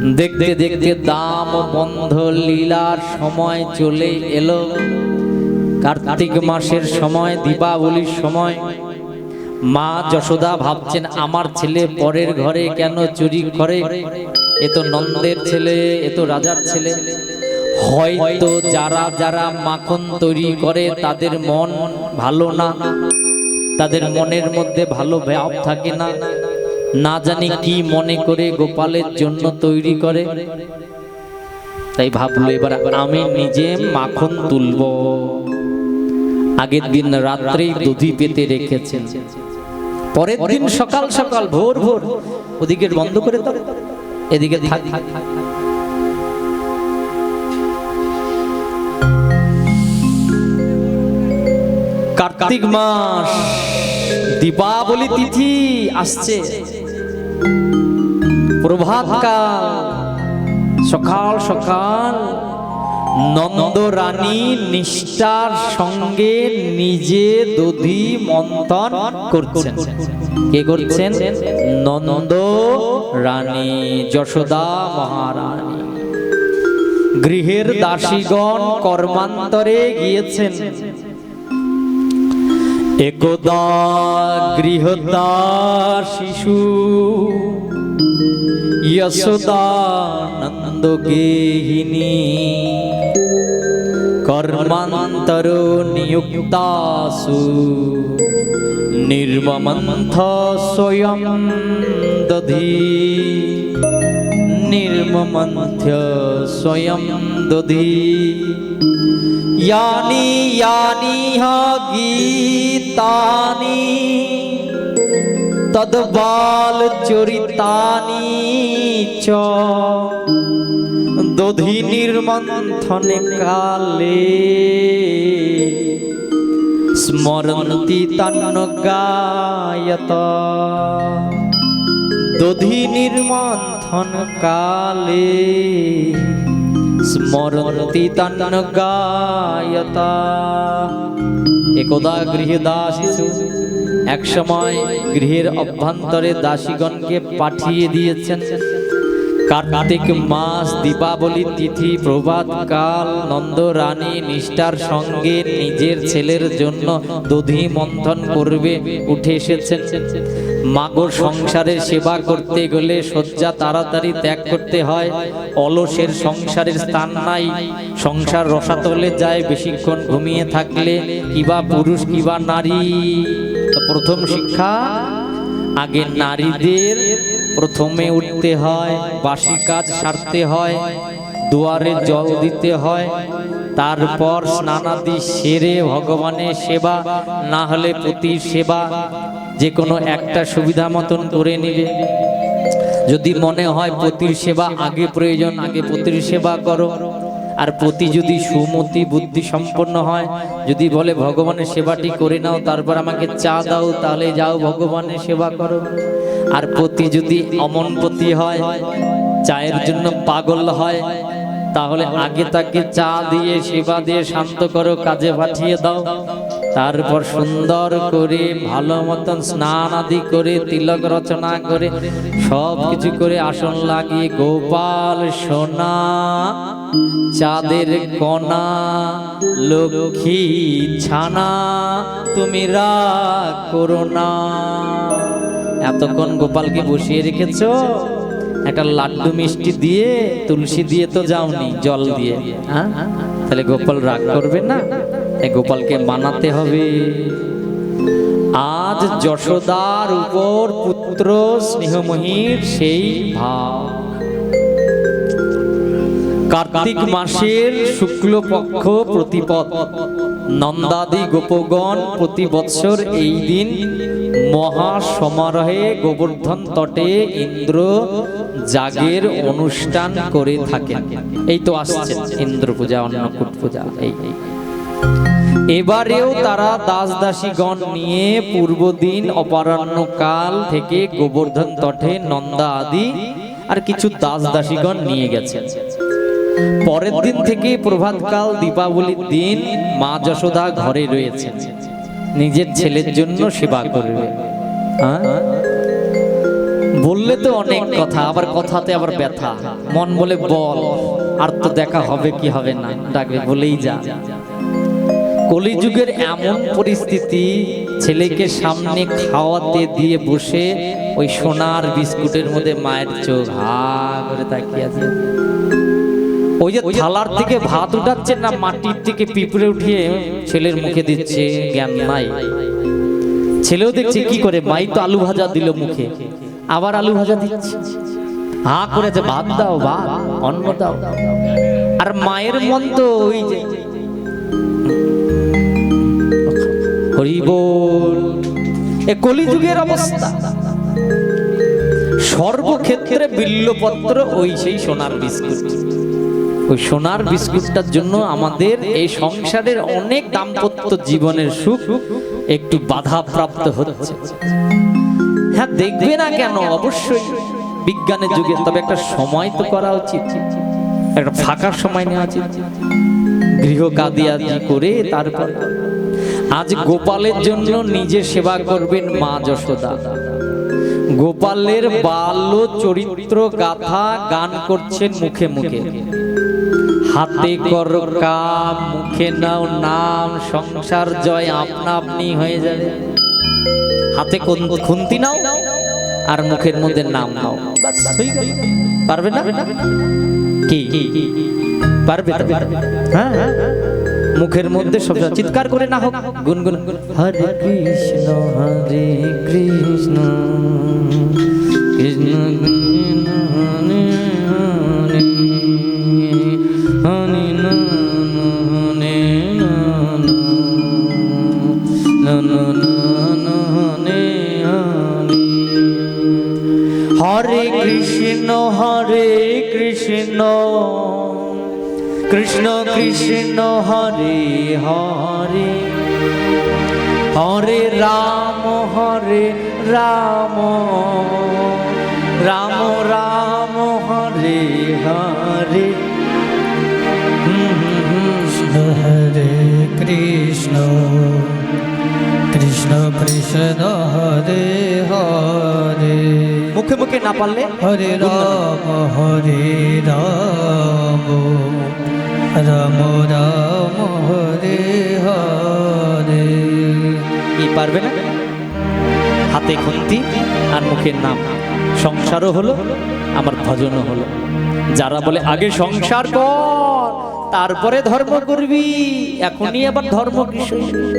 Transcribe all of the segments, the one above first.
দেখতে দেখতে দাম বন্ধ লীলার সময় চলে এলো। কার্তিক মাসের সময়, দীপাবলির সময়। মা যশোদা ভাবছেন, আমার ছেলে পরের ঘরে কেন চুরি করে? এ তো নন্দের ছেলে, এ তো রাজার ছেলে। হয়তো যারা যারা মাখন তৈরি করে, তাদের মন ভালো না। তাদের মনের মধ্যে ভালো ভাব থাকে না। না জানি কি মনে করে গোপালের জন্য তৈরি করে। তাই ভাবলো এবার আমি নিজে মাখন তুলবো। আগের দিন রাত্রেই দধি পেতে রেখেছেন। পরের দিন সকাল সকাল ভোর ভোর ওদিকে বন্ধ করে এদিকে কার্তিক মাস, দীপাবলি তিথি আসছে। প্রভাতকাল। সকাল সকাল নন্দ রানী নিষ্ঠার সঙ্গে নিজে দধি মন্থন করছেন। কে করছেন? নন্দ রানী যশোদা মহারানী। গৃহের দাসীগণ কর্মান্তরে গিয়েছেন। একদা গৃহদা শিশু যশোদানন্দ গেহিনী কর্মান্তর নিযুক্তাসু নির্মমন্থ স্বয়ং দধি নির্মমন্থ স্বয়ং দধি यानि यानि ह गीतानि चरितानि तद्बालचरितानि च दधिनिर्मन्थने काले स्मरन्ति तन्न गायत दधिनिर्मन्थन काले स्मरन्ति तन्न गायता একদা গৃহে দাসিসু। এক সময় গৃহের অভ্যন্তরে দাসীগণকে পাঠিয়ে দিয়েছেন। কার্তিক মাস, দীপাবলি তিথি, প্রভাত কাল নন্দ রানী নিষ্ঠার সঙ্গে নিজের ছেলের জন্য দধি মন্থন করবে, উঠে এসেছেন। মাগর সংসারের সেবা করতে গেলে শয্যা তাড়াতাড়ি ত্যাগ করতে হয়, অলসের সংসারের স্থান নাই, সংসার রসাতলে যায়, বেশিক্ষণ ঘুমিয়ে থাকলে কিবা পুরুষ, কিবা নারী। প্রথম শিক্ষা, আগে নারীদের প্রথমে উঠতে হয়, বাসি কাজ সারতে হয়, দুয়ারে জল দিতে হয়, তারপর স্নানাদি সেরে ভগবানের সেবা, না হলে প্রতি সেবা যে কোনো একটা সুবিধা মতন করে নিবে। যদি মনে হয় পতির সেবা আগে প্রয়োজন, আগে পতির সেবা করো। আর প্রতি যদি সুমতি বুদ্ধি সম্পন্ন হয়, যদি বলে, ভগবানের সেবাটি করে নাও, তারপর আমাকে চা দাও, তাহলে যাও ভগবানের সেবা করো। আর প্রতি যদি অমন প্রতি হয়, চায়ের জন্য পাগল হয়, তাহলে আগে তাকে চা দিয়ে, সেবা দিয়ে শান্ত করো, কাজে পাঠিয়ে দাও। তারপর সুন্দর করে, ভালো মতন স্নান আদি করে, তিলক রচনা করে সব কিছু করে আসন লাগিয়ে, গোপাল সোনা, চাঁদের কণা, লক্ষ্মী ছানা, তুমি রাগ করো না। এতক্ষণ গোপালকে বসিয়ে রেখেছ, একটা লাড্ডু মিষ্টি দিয়ে, তুলসী দিয়ে তো যাওনি, জল দিয়ে হ্যাঁ? তাহলে গোপাল রাগ করবে না? এই গোপালকে মানাতে হবে। আজ যশোদার উপর পুত্র স্নেহময়ীর সেই ভাব কার্তিক মাসের শুক্লপক্ষ প্রতিপদ। নন্দাদি গোপগণ প্রতি বৎসর এই দিন মহা সমারোহে গোবর্ধন তটে ইন্দ্র যাগের অনুষ্ঠান করে থাকেন। এই তো আসছে, ইন্দ্র পূজা, অন্নকূট পূজা এই। এবারেও তারা দাস দাসীগণ নিয়ে পূর্বদিন অপরাহ্ন কাল থেকে গোবর্ধন তটে নন্দা আদি আর কিছু দাস দাসীগণ নিয়ে গেছে। পরের দিন থেকে প্রভাতকাল, দীপাবলির দিন মা যশোদা ঘরে রয়েছে। নিজের ছেলের জন্য সেবা করবে। হ্যাঁ? বললে তো অনেক কথা, আবার কথাতে আবার ব্যথা। মন বলে বল, আর তো দেখা হবে কি হবে না। ডাকবে বলেই যা। কলিযুগের এমন পরিস্থিতি ছেলেকে সামনে খাওয়াতে দিয়ে বসে ওই সোনার বিস্কুটের মধ্যে মায়ের চোখ হা করে তাকিয়ে আছে। ওই যে থালার থেকে ভাত উঠাচ্ছে না মাটির থেকে পিঁপড়ে উঠিয়ে ছেলের মুখে দিচ্ছে জ্ঞান নাই। ছেলেও দেখছে কি করে মাই তো আলু ভাজা দিল মুখে। আবার আলু ভাজা দিচ্ছে। হা করেছে ভাত দাও ভাত অন্ন দাও। আর মায়ের মন তো ওই যে এ কলিযুগের অবস্থা। সর্বক্ষেত্রে বিল্লপত্র ওই সেই সোনার বিস্কুট। ওই সোনার বিস্কুটটার জন্য আমাদের এই সংসারের অনেক দাম্পত্য জীবনের সুখ একটু বাধা প্রাপ্ত হচ্ছে। হ্যাঁ দেখবে না কেন? অবশ্যই বিজ্ঞানের যুগে। তবে একটা সময় তো করা উচিত। একটা ফাঁকা সময় নেওয়া উচিত। গৃহ কাদিয়াদি করে তারপর আজ গোপালের জন্য নিজে সেবা করবেন মা যশোদা। গোপালের বাল্য চরিত্র গাথা গান করছেন মুখে মুখে। হাতে কর কাম মুখে নাও নাম সংসার জয় আপনা আপনি হয়ে যাবে। হাতে কোন- খুন্তি নাও আর মুখের মধ্যে নাম নাও। পারবে না? কি? পারবে হ্যাঁ হ্যাঁ। মুখের মধ্যে সব চিৎকার করে না হোক, গুনগুন। হরে কৃষ্ণ হরে কৃষ্ণ কৃষ্ণ কৃষ্ণ হরে হরে হরে। হরে কৃষ্ণ হরে কৃষ্ণ। কৃষ্ণ কৃষ্ণ হরে হরে। হরে রাম হরে রাম। রাম রাম হরে হরে। হরে কৃষ্ণ কৃষ্ণ কৃষ্ণ হরে হরে। মুখে মুখে না পারলে হরে রাম হরে রাম। রাম কি পারবে না? হাতে খুন্তি আর মুখের নাম। সংসারও হলো, আমার ভজনও হলো। যারা বলে, আগে সংসার কর, তারপরে ধর্ম করবি, এখনই আবার ধর্ম?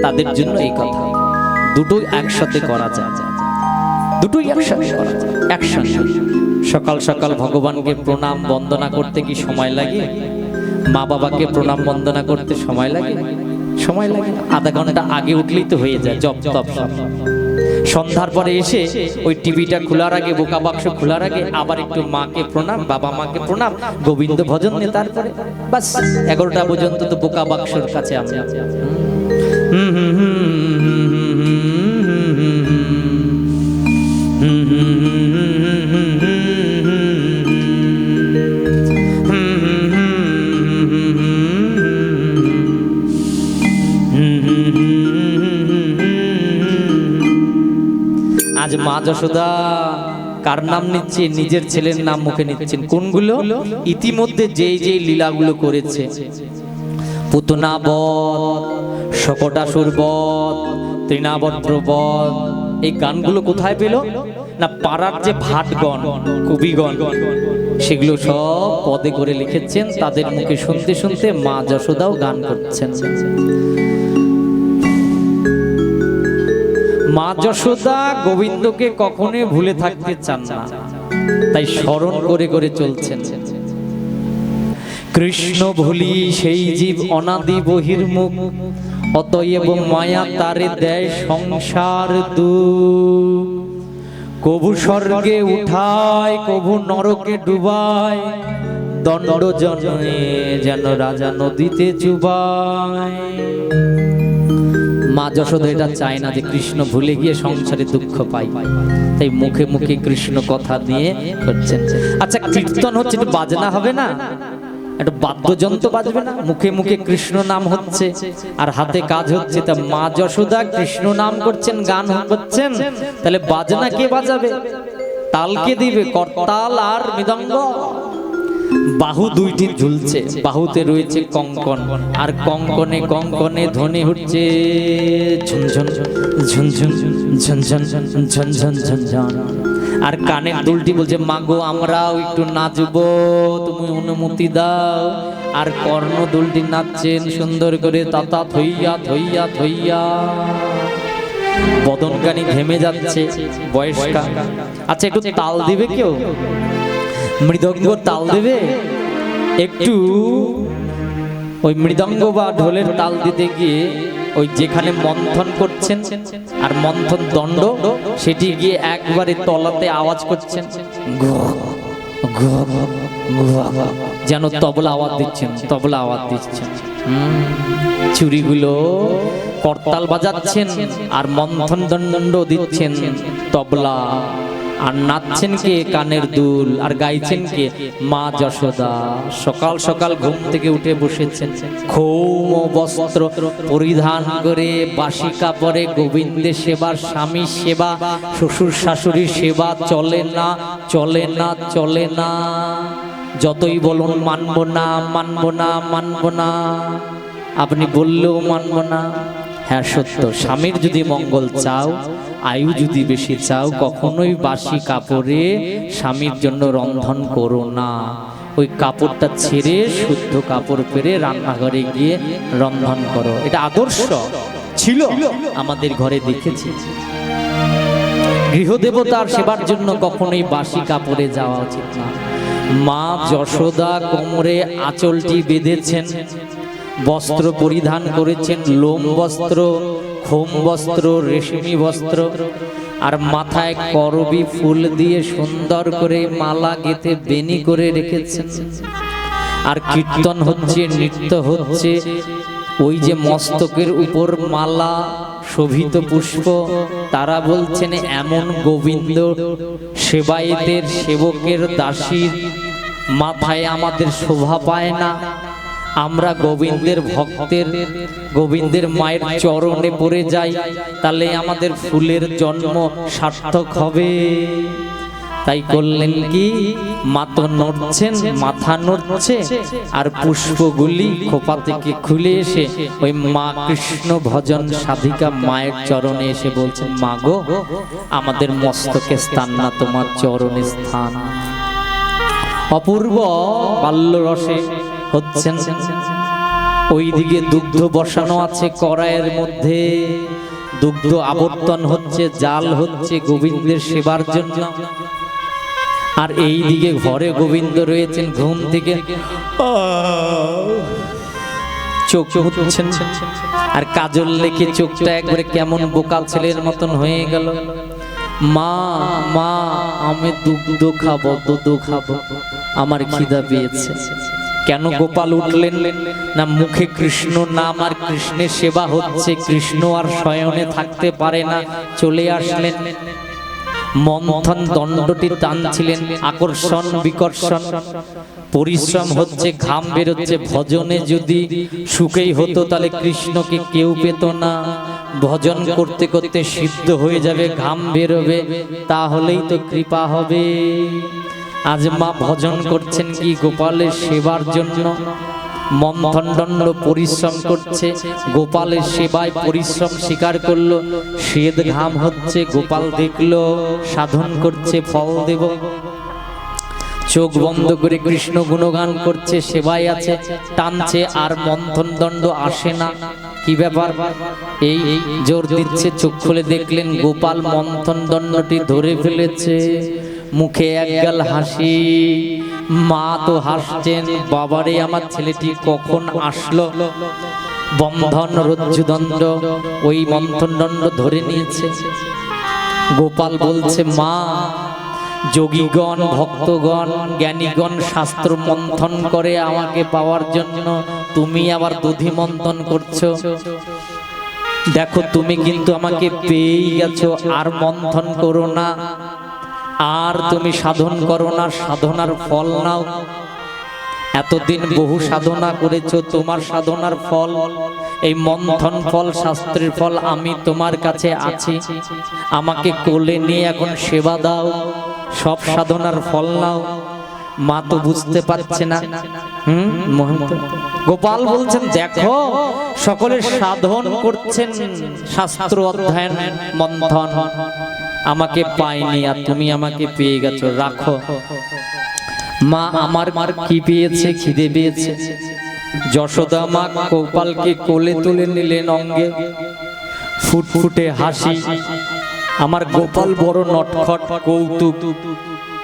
তাদের জন্য এই কথা। দুটোই একসাথে করা যায়। দুটোই একসাথে একসাথে সকাল সকাল ভগবানকে প্রণাম, বন্দনা করতে কি সময় লাগে? মা বাবাকে প্রণাম বন্দনা করতে সময় লাগে? সময় লাগে। আধা ঘণ্টা আগে উঠলেই তো হয়ে যায় জব তপ সব। সন্ধ্যার পরে এসে ওই টিভিটা খোলার আগে, বোকা বাক্স খোলার আগে আবার একটু মাকে প্রণাম, বাবা মাকে প্রণাম, গোবিন্দ ভজন নিয়ে তারপরে বাস, এগারোটা পর্যন্ত তো বোকা বাক্সর কাছে আছে হুম হুম হুম হুম মা যশোদা, কার নাম নিচ্ছে? নিজের ছেলের নাম মুখে নিচ্ছেন। কোনগুলো? ইতিমধ্যে যেই যেই লীলাগুলো করেছে। পুতনা বধ শকটাসুর বধ তৃণাবদ্র বধ এই গানগুলো কোথায় পেল? না, পাড়ার যে ভাটগণ, কবিগণ, সেগুলো সব পদে করে লিখেছেন। তাদের মুখে শুনতে শুনতে মা যশোদাও গান করছেন। মা যশোদা গোবিন্দকে কখনোই ভুলে থাকতে চান না। তাই স্মরণ করে করে চলছেন। কৃষ্ণ ভুলি সেই জীব অনাদি বহির্মুখ, অতএব মায়া তারে দেয় সংসার দু কবু স্বর্গে উঠায় কবু নরকে ডুবায়, দণ্ড জনে যেন রাজা নদীতে চুবায়। মা যশোদা এটা চায় না যে কৃষ্ণ ভুলে গিয়ে সংসারে দুঃখ পাই। তাই মুখে মুখে কৃষ্ণ কথা দিয়ে করছেন। আচ্ছা কীর্তন হচ্ছে, একটু বাজনা হবে না? একটু বাদ্যযন্ত্র বাজবে না? মুখে মুখে কৃষ্ণ নাম হচ্ছে, আর হাতে কাজ হচ্ছে, তা মা যশোদা কৃষ্ণ নাম করছেন, গান করছেন, তাহলে বাজনা কে বাজাবে? তালকে দিবে, করতাল আর মৃদঙ্গ। বাহু দুইটি ঝুলছে, বাহুতে রয়েছে কঙ্কন, আর কঙ্কনে কঙ্কনে ধ্বনি ঝনঝন। আর কানের দুলটি বলছে, মাগো, আমরাও একটু নাচবো, তুমি অনুমতি দাও। আর কর্ণ দুলটি নাচছেন সুন্দর করে, তাতা থইয়া থইয়া থইয়া। বদনকানি ঘেমে যাচ্ছে বয়স্কা। আচ্ছা একটু তাল দিবে কেউ? মৃদঙ্গ তাল দেবে? একটু ওই মৃদঙ্গ বা ঢোলের তাল দিতে গিয়ে ওই যেখানে মন্থন করছেন আর মন্থন দণ্ড, সেটি গিয়ে একবারে তলাতে আওয়াজ করছেন। যেন তবলা আওয়াজ দিচ্ছেন, তবলা আওয়াজ দিচ্ছেন। চুরিগুলো করতাল বাজাচ্ছেন আর মন্থন দণ্ড দিচ্ছেন তবলা। আর নাচছেন কে কানের দুল, আর গাইছেন কে? মা যশোদা। সকাল সকাল ঘুম থেকে উঠে বসেছেন। খৌম বস্ত্র পরিধান করে বাসি কাপড়ে গোবিন্দের সেবা স্বামী সেবা, শ্বশুর শাশুড়ি সেবা, চলে না চলে না চলে না। যতই বলুন, মানব না মানব না মানব না। আপনি বললেও মানব না। হ্যাঁ সত্য। স্বামীর যদি মঙ্গল চাও আয়ু যদি বেশি চাও, কখনোই বাসি কাপড়ে স্বামীর জন্য রন্ধন করো না। ওই কাপড়টা ছেড়ে শুদ্ধ কাপড় পেরে রান্নাঘরে গিয়ে রন্ধন করো। এটা আদর্শ। ছিল। আমাদের ঘরে দেখেছি। গৃহদেবতার সেবার জন্য কখনোই বাসি কাপড়ে যাওয়া উচিত না। মা যশোদা কোমরে আঁচলটি বেঁধেছেন। বস্ত্র পরিধান করেছেন লোম বস্ত্র খোম বস্ত্র রেশমি বস্ত্র আর মাথায় করবি ফুল দিয়ে সুন্দর করে মালা গেঁথে বেনি করে রেখেছেন। আর কীর্তন হচ্ছে, নৃত্য হচ্ছে, ওই যে মস্তকের উপর মালা শোভিত পুষ্প, তারা বলছেন, এমন গোবিন্দ সেবায়েতের সেবকের দাসীর মাথায় আমাদের শোভা পায় না। আমরা গোবিন্দের ভক্তের, গোবিন্দের মায়ের চরণে পড়ে যাই, তাহলে আমাদের ফুলের জন্ম সার্থক হবে। তাই করলেন কি? মাথা নড়ছেন, মাথা নড়ছে, আর পুষ্পগুলি খোপা থেকে খুলে এসে ওই মা কৃষ্ণ ভজন সাধিকা মায়ের চরণে এসে বলছেন মা গো, আমাদের মস্তকে স্থান না, তোমার চরণে স্থান। অপূর্ব বাল্য রসে হচ্ছেন। ওইদিকে দুগ্ধ বসানো আছে কড়াইয়ের মধ্যে। দুগ্ধ আবর্তন হচ্ছে, জাল হচ্ছে গোবিন্দের সেবার জন্য। আর এই দিকে ঘরে গোবিন্দ রয়েছেন, ঘুম থেকে চোখ মুছছেন আর কাজল লেখে চোখটা একবারে কেমন বোকা ছেলের মতন হয়ে গেল। মা মা, আমি দুগ্ধ খাব, দুধ খাব। আমার খিদা পেয়েছে। কেন গোপাল উঠলেন? না মুখে কৃষ্ণ নাম আর কৃষ্ণের সেবা হচ্ছে। কৃষ্ণ আর শয়নে থাকতে পারে না চলে আসলেন। মন্থন দণ্ডটি টানছিলেন আকর্ষণ বিকর্ষণ। পরিশ্রম হচ্ছে ঘাম বেরোচ্ছে। ভজনে যদি সুখেই হতো তাহলে কৃষ্ণকে কেউ পেত না। ভজন করতে করতে সিদ্ধ হয়ে যাবে ঘাম বেরোবে তাহলেই তো কৃপা হবে। আজ মা ভজন করছেন কি গোপালের সেবার জন্য? মন্থন দণ্ড পরিশ্রম করছে, গোপালের সেবায় পরিশ্রম স্বীকার করল। শ্বেত ঘাম হচ্ছে, গোপাল দেখল, সাধন করছে, ফল দেব। চোখ বন্ধ করে কৃষ্ণ গুণগান করছে, সেবায় আছে, টানছে, আর মন্থন দণ্ড আসে না। কি ব্যাপার? এই জোর দিচ্ছে, চোখ খুলে দেখলেন গোপাল মন্থন দণ্ডটি ধরে ফেলেছে। মুখে একগাল হাসি। মা তো হাসছেন, বাবারে, আমার ছেলেটি কখন আসলো? বন্ধন রজ্জুদণ্ড, ওই মন্থন দণ্ড ধরে নিয়েছে। গোপাল বলছে, মা, যোগীগণ, ভক্তগণ, জ্ঞানীগণ শাস্ত্র মন্থন করে আমাকে পাওয়ার জন্য তুমি আবার দধি মন্থন করছ। দেখো, তুমি কিন্তু আমাকে পেয়েই গেছো, আর মন্থন করো না। আর তুমি সাধন করো না, সাধনার ফল নাও। এতদিন বহু সাধনা করেছ, তোমার সাধনার ফল, এই মন্থন ফল, শাস্ত্রের ফল আমি তোমার কাছে আছি। আমাকে কোলে নিয়ে এখন সেবা দাও, সব সাধনার ফল নাও। মা তো বুঝতে পারছে না। হুম গোপাল বলছেন, দেখো, সকলে সাধন করছেন, শাস্ত্র অধ্যয়ন, মন্থন। আমাকে পাইনি আর তুমি আমাকে পেয়ে গেছো রাখো। মা আমার মার কি পেয়েছে খিদে পেয়েছে? যশোদা মা গোপালকে কোলে তুলে নিলেন অঙ্গে। ফুটফুটে হাসি। আমার গোপাল বড় নটখট কৌতুক।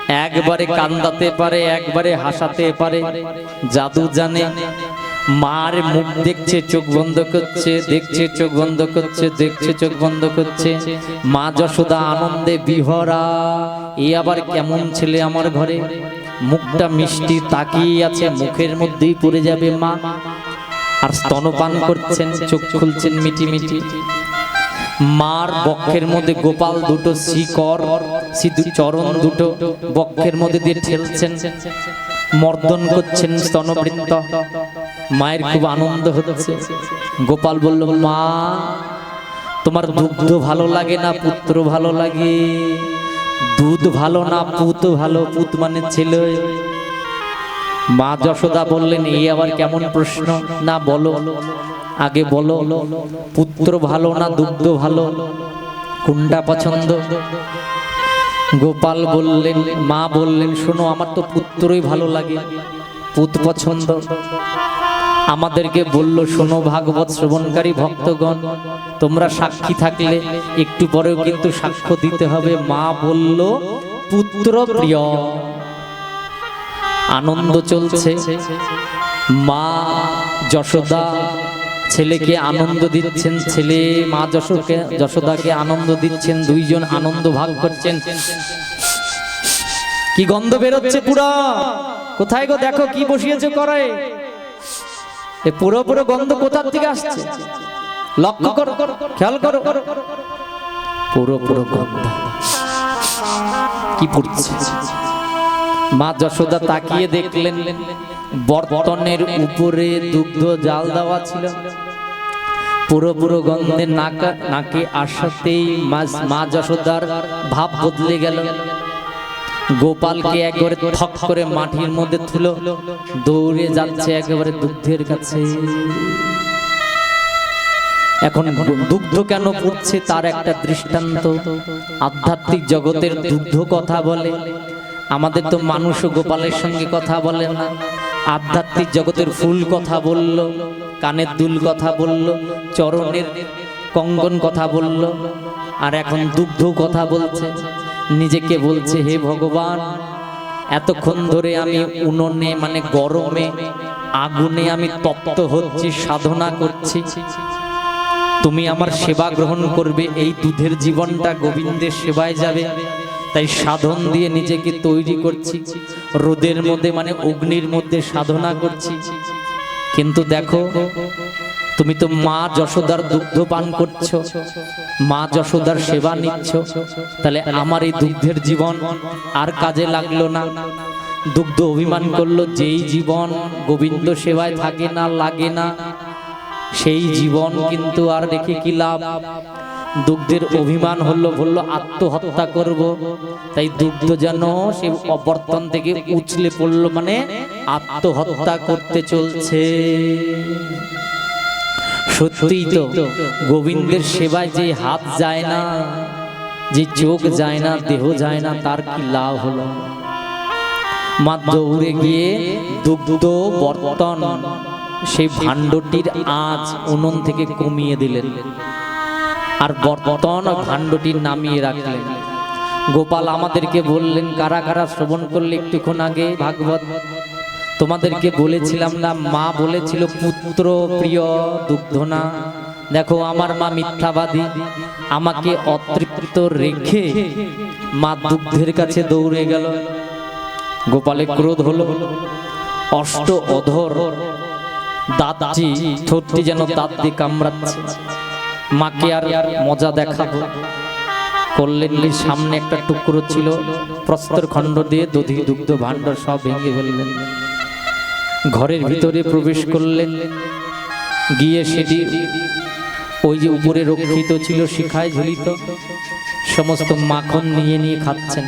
একবারে কান্দাতে পারে একবারে হাসাতে পারে। জাদু জানে। মার মুখ দেখছে, চোখ বন্ধ করছে, দেখছে, চোখ বন্ধ করছে, দেখছে, চোখ বন্ধ করছে। মা যশোদা আনন্দে বিহরা এ আবার কেমন ছেলে আমার ঘরে? মুখটা মিষ্টি তাকিয়ে আছে, মুখের মধ্যেই পড়ে যাবে মা। আর স্তনপান করছেন, চোখ খুলছেন মিটি মিটি মার বক্ষের মধ্যে গোপাল দুটো শিকর সিধু চরণ দুটো বক্ষের মধ্যে দিয়ে ঠেলছেন। মর্দন করছেন স্তনবৃত্ত। মায়ের খুব আনন্দ হচ্ছে। গোপাল বলল, মা, তোমার দুগ্ধ ভালো লাগে না, পুত্র ভালো লাগে? দুধ ভালো না, পুত ভালো? পুত মানে ছেলে। মা যশোদা বললেন এই আবার কেমন প্রশ্ন? না, বলো। আগে বলো, পুত্র ভালো না, দুগ্ধ ভালো? কোনটা পছন্দ? গোপাল বললেন, মা বললেন, শোনো, আমার তো পুত্রই ভালো লাগে। পুত পছন্দ। আমাদেরকে বলল, শোনো ভাগবত শ্রবণকারী ভক্তগণ, তোমরা সাক্ষী থাকলে একটু পরেও কিন্তু সাক্ষ্য দিতে হবে। মা বলল, পুত্র প্রিয়, আনন্দ চলছে। মা যশোদা ছেলেকে আনন্দ দিচ্ছেন। ছেলে মা যশোকে যশোদাকে আনন্দ দিচ্ছেন। দুইজন আনন্দ ভাগ করছেন। কি গন্ধ বেরোচ্ছে পুরা? কোথায় গো? দেখো কি বসিয়েছে করে এ পুরো পুরো গন্ধ কোথার থেকে আসছে? লক্ষ্য করো, খেয়াল করো। পুরো পুরো গন্ধ। কি পড়ছে? মা যশোদা তাকিয়ে দেখলেন, বর্তনের উপরে দুগ্ধ জাল দেওয়া ছিল। পুরো পুরো গন্ধে নাকা নাকে আসাতেই মা- মা যশোদার ভাব বদলে গেল। গোপালকে একবারে থক করে মাটির মধ্যে তুলো। দৌড়ে যাচ্ছে একেবারে দুগ্ধের কাছে। এখন দুগ্ধ কেন পড়ছে তার একটা দৃষ্টান্ত। আধ্যাত্মিক জগতের দুগ্ধ কথা বলে। আমাদের তো মানুষ গোপালের সঙ্গে কথা বলে না। আধ্যাত্মিক জগতের ফুল কথা বলল, কানের দুল কথা বলল, চরণের কঙ্গন কথা বলল, আর এখন দুগ্ধ কথা বলছে। নিজেকে বলছে, হে ভগবান, এতক্ষণ ধরে আমি উনুনে মানে গরমে, আগুনে আমি তপ্ত হচ্ছি, সাধনা করছি। তুমি আমার সেবা গ্রহণ করবে, এই দুধের জীবনটা গোবিন্দের সেবায় যাবে। তাই সাধন দিয়ে নিজেকে তৈরি করছি, রোদের মধ্যে মানে অগ্নির মধ্যে সাধনা করছি। কিন্তু দেখো তুমি তো মা যশোদার দুগ্ধ পান করছ, মা যশোদার সেবা নিচ্ছ। তাহলে আমার এই দুগ্ধের জীবন আর কাজে লাগল না। দুগ্ধ অভিমান করল, যেই জীবন গোবিন্দ সেবায় থাকে না, লাগে না। সেই জীবন কিন্তু আর রেখে কি লাভ? দুগ্ধের অভিমান হলো, বলল, আত্মহত্যা করব। তাই দুগ্ধ যেন সে অবর্তন থেকে উছলে পড়ল মানে আত্মহত্যা করতে চলছে। সত্যিই তো গোবিন্দের সেবায় যে হাত যায় না, যে চোখ যায় না, দেহ যায় না, তার কি লাভ হলো? মা দৌড়ে গিয়ে দুগ্ধ বর্তন সেই ভাণ্ডটির আঁচ উনুন থেকে কমিয়ে দিলেন আর বর্তন ভাণ্ডটির নামিয়ে রাখলেন। গোপাল আমাদেরকে বললেন, কারা কারা শ্রবণ করলে একটুক্ষণ আগে ভাগবত তোমাদেরকে বলেছিলাম না মা বলেছিল পুত্র প্রিয় দুগ্ধ না দেখো আমার মা মিথ্যাবাদী। আমাকে অতৃপ্ত রেখে মা দুগ্ধের কাছে দৌড়ে গেল। গোপালে ক্রোধ হলো অষ্ট অধর। দাঁতটি ঠোঁটটি যেন দাঁত দিয়ে কামড়াচ্ছে। মাকে আর মজা দেখাবো। করলেন সামনে একটা টুকরো ছিল প্রস্তর খণ্ড দিয়ে দধি দুগ্ধ ভাণ্ডার সব ভেঙে ফেললেন। ঘরের ভিতরে প্রবেশ করলেন। গিয়ে সেটি ওই যে উপরে রক্ষিত ছিল শিখায় ঝুলিত। সমস্ত মাখন নিয়ে নিয়ে খাচ্ছেন।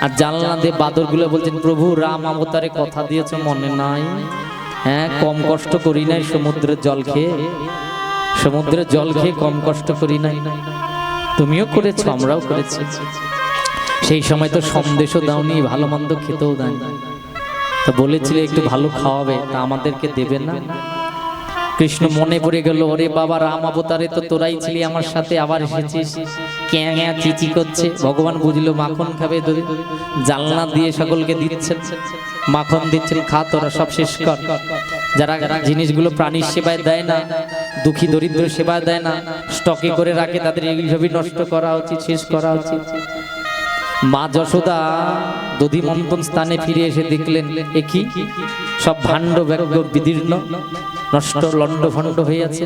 আর জানলা দিয়ে বাদরগুলো বলছেন প্রভু রাম অবতারে কথা দিয়েছে মনে নাই? হ্যাঁ কম কষ্ট করি নাই সমুদ্রের জল খেয়ে। সমুদ্রের জল খেয়ে কম কষ্ট করি নাই। তুমিও করেছ আমরাও করেছি। সেই সময় তো সন্দেশও দাওনি ভালো মন্দ খেতেও দেয়নি তো বলেছিলে একটু ভালো খাওয়াবে, তা আমাদেরকে দেবে না। কৃষ্ণ মনে পড়ে গেল, ওরে বাবা রাম অবতারে তো তোরাই ছিলি আমার সাথে, আবার এসেছিস। ক্যাঁ চিচি করছে, ভগবান বুঝলো মাখন খাবে দই জালনা দিয়ে সকলকে দিচ্ছেন, মাখন দিচ্ছেন, খা তোরা, সব শেষ কর। যারা জিনিসগুলো প্রাণীর সেবায় দেয় না, দুঃখী দরিদ্র সেবায় দেয় না স্টকে করে রাখে, তাদের এইভাবে নষ্ট করা উচিত, শেষ করা উচিত। মা যশোদা দধি মন্থন স্থানে ফিরে এসে দেখলেন, এ কি? সব ভাণ্ড ব্যগ্র বিদীর্ণ, নষ্ট লণ্ড ভণ্ড হয়ে আছে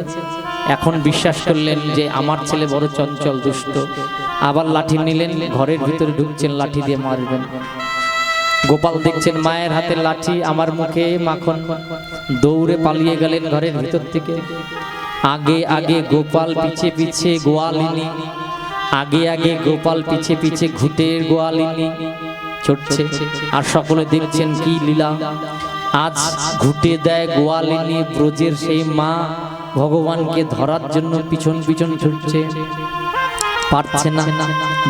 এখন বিশ্বাস করলেন যে আমার ছেলে বড় চঞ্চল দুষ্ট। আবার লাঠি নিলেন, ঘরের ভিতরে ঢুকছেন, লাঠি দিয়ে মারবেন। গোপাল দেখছেন মায়ের হাতে লাঠি আমার মুখে মাখন। দৌড়ে পালিয়ে গেলেন ঘরের ভিতর থেকে। আগে আগে গোপাল পিছে পিছে গোয়ালিনী আগে আগে গোপাল পিছে পিছে ঘুটের গোয়ালিনী ছুটছে আর সকলে দেখছেন কি লীলা। আজ ঘুটে দেয় গোয়ালিনী ব্রজের সেই মা ভগবানকে ধরার জন্য পিছন পিছন ছুটছে। পারছে না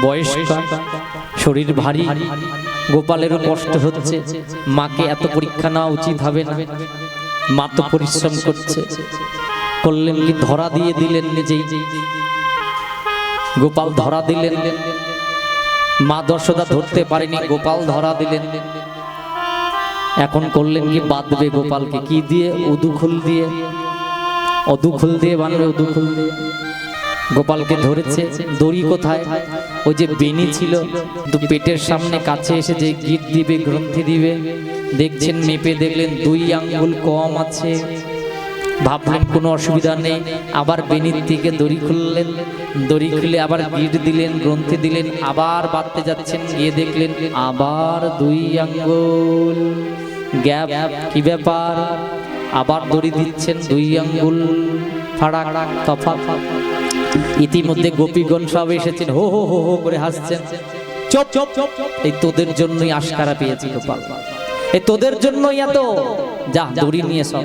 বয়স্ক, শরীর ভারী, গোপালেরও কষ্ট হচ্ছে। মাকে এত পরীক্ষা নেওয়া উচিত হবে না। মা তো পরিশ্রম করছে। করলেন কি ধরা দিয়ে দিলেন নিজেই। গোপাল ধরা দিলেন। মা দর্শদা ধরতে পারেনি, গোপাল ধরা দিলেন। এখন করলেন কি? বাঁধবে গোপালকে। কি দিয়ে? উদুখুল দিয়ে। অদুখুল দিয়ে বানবে উদুখুল দিয়ে। গোপালকে ধরেছে, দড়ি কোথায়? ওই যে বেনি ছিল পেটের সামনে কাছে এসে যে গিট দিবে, গ্রন্থি দিবে, দেখছেন মেপে দেখলেন দুই আঙ্গুল কম আছে। ভাবলেন কোনো অসুবিধা নেই। আবার বেনির থেকে দড়ি খুললেন। দড়ি খুলে আবার গিট দিলেন, গ্রন্থি দিলেন, আবার বাঁধতে যাচ্ছেন। গিয়ে দেখলেন আবার দুই আঙ্গুল। গ্যাপ, কি ব্যাপার? আবার দড়ি দিচ্ছেন দুই আঙ্গুল। ফাড়াক, তফাৎ। ইতিমধ্যে গোপীগণ সব এসেছেন। হো হো হো হো করে হাসছেন। চপ চপ চপ এই তোদের জন্যই আশকারা পেয়েছি গোপাল। এই তোদের জন্যই এত। যা, দড়ি নিয়ে সব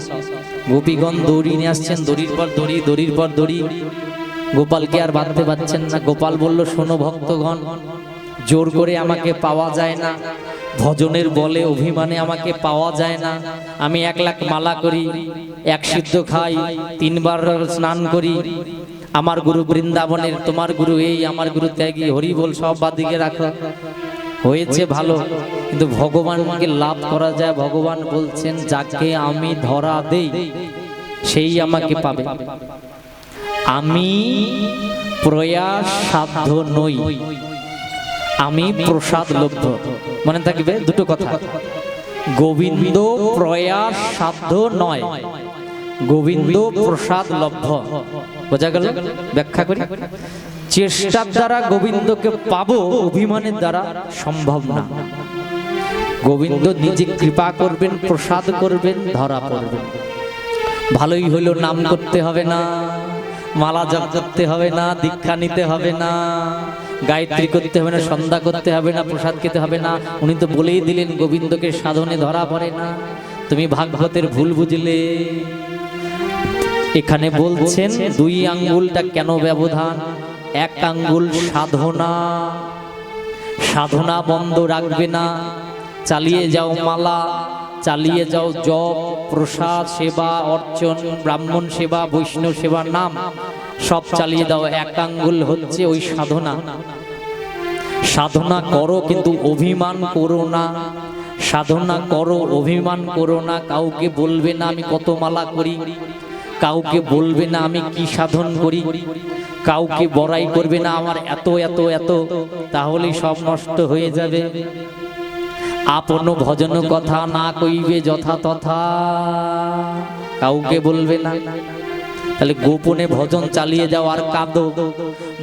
গোপীগণ দড়ি নিয়ে আসছেন, দড়ির পর দড়ি, দড়ির পর দড়ি। গোপালকে আর বাঁধতে পারছেন না। গোপাল বলল, শোনো ভক্তগণ, জোর করে আমাকে পাওয়া যায় না। ভজনের বলে অভিমানে আমাকে পাওয়া যায় না। আমি এক লাখ মালা করি, এক সিদ্ধ খাই, তিনবার স্নান করি। আমার গুরু বৃন্দাবনের, তোমার গুরু এই, আমার গুরু ত্যাগী হরি বল সব বাদিকে রাখো। হয়েছে ভালো। কিন্তু ভগবানকে লাভ করা যায়। ভগবান বলছেন যাকে আমি ধরা দেই সেই আমাকে পাবে। আমি প্রয়াস সাধ্য নই। আমি প্রসাদ লভ্য মনে থাকবে দুটো কথা। গোবিন্দ প্রয়াস সাধ্য নয়। গোবিন্দ প্রসাদ লভ্য বোঝা গেল? ব্যাখ্যা করি। চেষ্টার দ্বারা গোবিন্দকে পাবো অভিমানের দ্বারা সম্ভব না। গোবিন্দ নিজে কৃপা করবেন, প্রসাদ করবেন, ধরা পড়বেন। ভালোই হইল নাম করতে হবে না, মালা জপ করতে হবে না, দীক্ষা নিতে হবে না, গায়ত্রী করতে হবে না, সন্ধ্যা করতে হবে না, প্রসাদ খেতে হবে না। উনি তো বলেই দিলেন, গোবিন্দকে সাধনে ধরা পড়ে না। তুমি ভাগবতের ভুল বুঝলে। এখানে বলছেন, দুই আঙ্গুলটা কেন ব্যবধান? এক আঙ্গুল সাধনা। সাধনা বন্ধ রাখবে না। চালিয়ে যাও মালা, চালিয়ে যাও জপ, প্রসাদ, সেবা, অর্চন, ব্রাহ্মণ সেবা, বৈষ্ণব সেবা, নাম, সব চালিয়ে দাও। এক আঙ্গুল হচ্ছে ওই সাধনা। সাধনা করো কিন্তু অভিমান করো না। সাধনা করো, অভিমান করো না। কাউকে বলবে না আমি কত মালা করি। কাউকে বলবে না আমি কি সাধন করি। কাউকে বড়াই করবে না আমার এত এত এত তাহলে সব নষ্ট হয়ে যাবে। আপন ভজন কথা না কইবে যথা তথা কাউকে বলবে না। তাহলে গোপনে ভজন চালিয়ে যাও আর কাঁদো।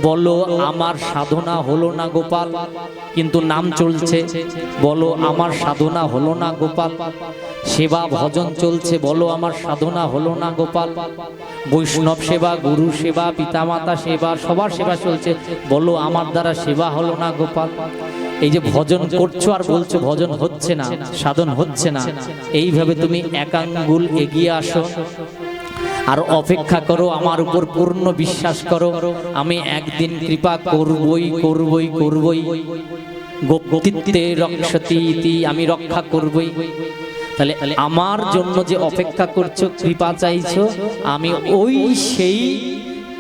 বলো, আমার সাধনা হলো না গোপাল। কিন্তু নাম চলছে, বলো, আমার সাধনা হলো না গোপাল। সেবা, ভজন চলছে, বলো, আমার সাধনা হলো না গোপাল। বৈষ্ণব সেবা, গুরু সেবা, পিতামাতা সেবা, সবার সেবা চলছে, বলো, আমার দ্বারা সেবা হলো না গোপাল। এই যে ভজন করছ আর বলছো, ভজন হচ্ছে না, সাধন হচ্ছে না, এইভাবে তুমি একাঙ্গুল এগিয়ে আসো। আর অপেক্ষা করো আমার উপর পূর্ণ বিশ্বাস করো। আমি একদিন কৃপা করবই করবই করবই। গোপতিত্বে রক্ষতি ইতি, আমি রক্ষা করবই। তাহলে আমার জন্য যে অপেক্ষা করছ কৃপা চাইছো আমি ওই সেই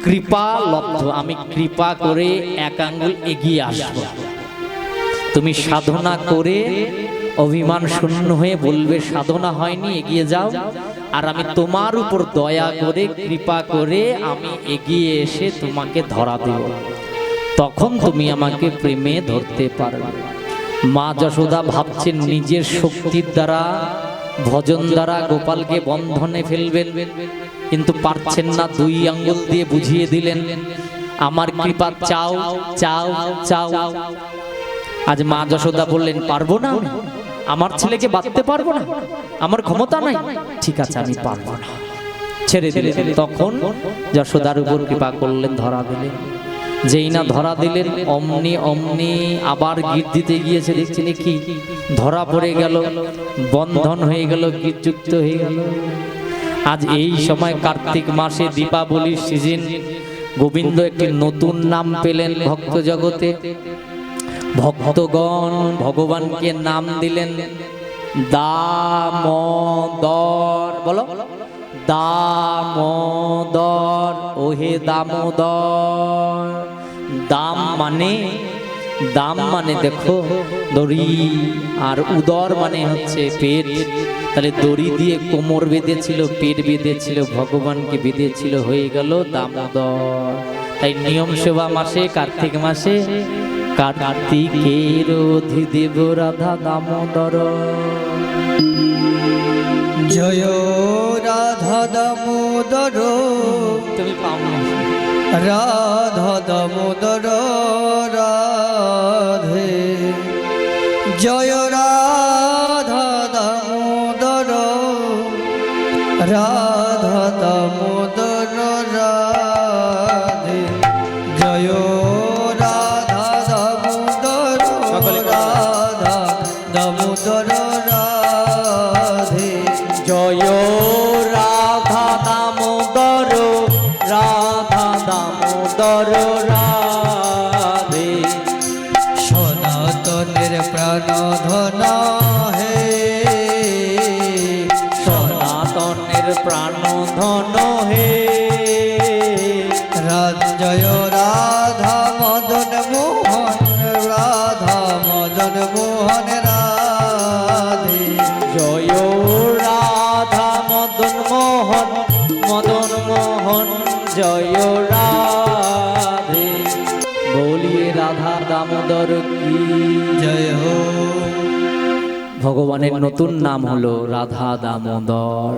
কৃপা লব্ধ। আমি কৃপা করে এক আঙ্গুল এগিয়ে আসব। তুমি সাধনা করে অভিমান শূন্য হয়ে বলবে, সাধনা হয়নি, এগিয়ে যাও। আর আমি তোমার উপর দয়া করে, কৃপা করে আমি এগিয়ে এসে তোমাকে ধরা দেব। তখন তুমি আমাকে প্রেমে ধরতে পারবে। মা যশোদা ভাবছেন, নিজের শক্তির দ্বারা ভজন দ্বারা গোপালকে বন্ধনে ফেলবেন। কিন্তু পারছেন না, দুই আঙ্গুল দিয়ে বুঝিয়ে দিলেন, আমার কৃপা চাও চাও চাও। আজ মা যশোদা বললেন, পারব না? আমার ছেলেকে বাঁধতে পারব না? আমার ক্ষমতা নাই? ঠিক আছে, আমি পারব না। ছেড়ে দিলেন তখন যশোদার উপর কৃপা করলেন, ধরা দিলেন। যেই না ধরা দিলেন, অমনি অমনি আবার গীত দিতে গিয়েছে, দেখছেন এ কি? ধরা পড়ে গেল, বন্ধন হয়ে গেল গীতযুক্ত হয়ে গেল। আজ এই সময় কার্তিক মাসে দীপাবলির সিজন গোবিন্দ একটি নতুন নাম পেলেন ভক্ত জগতে। ভক্তগণ ভগবানকে নাম দিলেন দামোদর। বলো। দামোদর। ওহে দামোদর। দাম মানে দাম মানে দেখো, দড়ি আর উদর মানে হচ্ছে পেট। তাহলে দড়ি দিয়ে কোমর বেঁধেছিল, পেট বেঁধেছিল, ভগবানকে বেঁধেছিল, হয়ে গেল দামোদর। তাই নিয়ম সেবা মাসে, কার্তিক মাসে কার্তিকের অধি দেব রাধা দামোদর। জয় রাধা দামোদর। তুমি পাও রাধা দামোদর রাধে। জয় ভগবানের নতুন নাম হলো রাধা দামোদর।